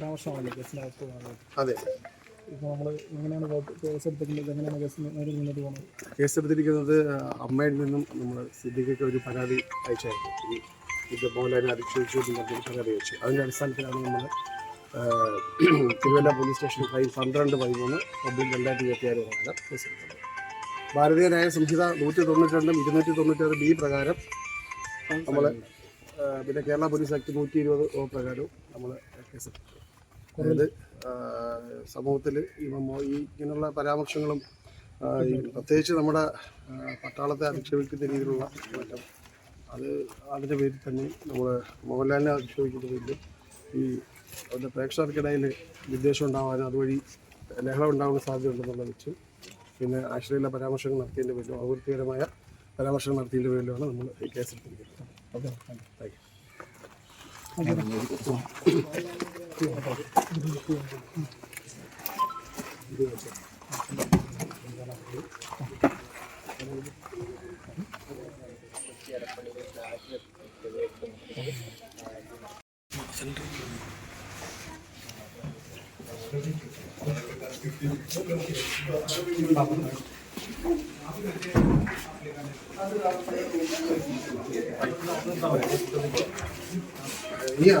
പരാമർശമാണല്ലോ കേസിനകത്ത് വന്നത്. അതെ. ഇപ്പോൾ നമ്മൾ എങ്ങനെയാണ് കേസ് എടുത്തിരിക്കുന്നത്? എങ്ങനെയാണ് കേസ് നേരിൽ മുന്നോട്ട് പോകുന്നത് കേസെടുത്തിരിക്കുന്നത് അമ്മയിൽ നിന്നും നമ്മൾ സിദ്ദിഖയ്ക്ക് ഒരു പരാതി അയച്ചായിരുന്നു. ഈ ഇത് മോഹൻലാലിനെ അധിക്ഷേപിച്ചു എന്നൊരു പരാതി അയച്ചു. അതിന്റെ അടിസ്ഥാനത്തിലാണ് നമ്മൾ തിരുവല്ല പോലീസ് സ്റ്റേഷൻ ഫൈവ് പന്ത്രണ്ട് പതിമൂന്ന് പബ്ലിക് രണ്ടായിരത്തി ഇരുപത്തി ആറ് പ്രകാരം കേസെടുത്തത് ഭാരതീയ ന്യായ സംഹിത നൂറ്റി തൊണ്ണൂറ്റി രണ്ടും ഇരുന്നൂറ്റി തൊണ്ണൂറ്റാറ് ബി പ്രകാരം നമ്മൾ പിന്നെ കേരള പോലീസ് ആക്ട് നൂറ്റി ഇരുപത് ഒ പ്രകാരവും നമ്മൾ കേസെടുത്തു അതായത് സമൂഹത്തിൽ ഈ ഇങ്ങനെയുള്ള പരാമർശങ്ങളും പ്രത്യേകിച്ച് നമ്മുടെ പട്ടാളത്തെ അധിക്ഷേപിക്കുന്ന രീതിയിലുള്ള മാറ്റം അത് അതിന്റെ പേരിൽ തന്നെ നമ്മൾ മോഹൻലാലിനെ അധിക്ഷേപിക്കുന്ന പേരിൽ ഈ അവരുടെ പ്രേക്ഷകർക്കിടയിൽ വിദ്വേഷം ഉണ്ടാവാനും അതുവഴി ലഹളം ഉണ്ടാകുന്ന സാധ്യതയുണ്ടെന്നുള്ള വെച്ച് പിന്നെ ആശ്രയിലെ പരാമർശങ്ങൾ നടത്തിയതിന്റെ പേരിലും അപകീർത്തികരമായ പരാമർശങ്ങൾ നടത്തിയതിന്റെ പേരിലുമാണ് നമ്മൾ ഈ കേസെടുത്തിരിക്കുന്നത്. Okay thank you. നീയാ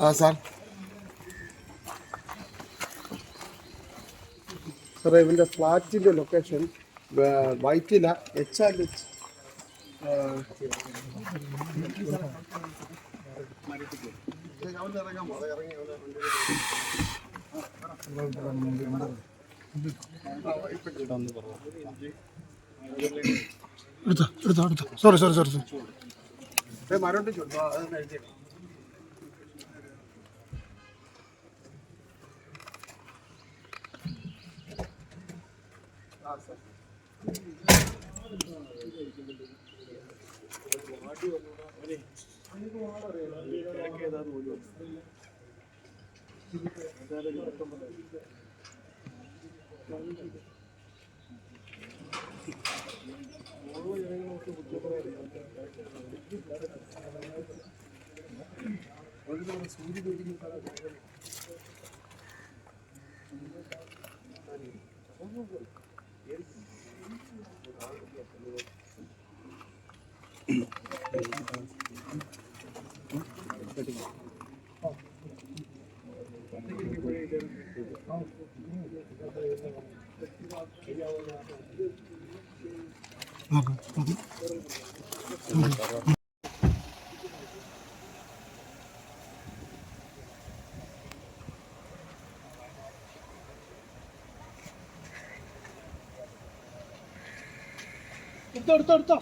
ആ സാർ. സാറേ ഇവന്റെ ഫ്ലാറ്റിന്റെ location Vyttila H and H. എടുത്തോ എടുത്തോ എടുത്തോ. സോറി സോറി സോറി സോറി മരോട്ട് ചുട്ടോ അതൊന്ന് 아, 그, 그, എടുത്തോ എടുത്തോ എടുത്തോ.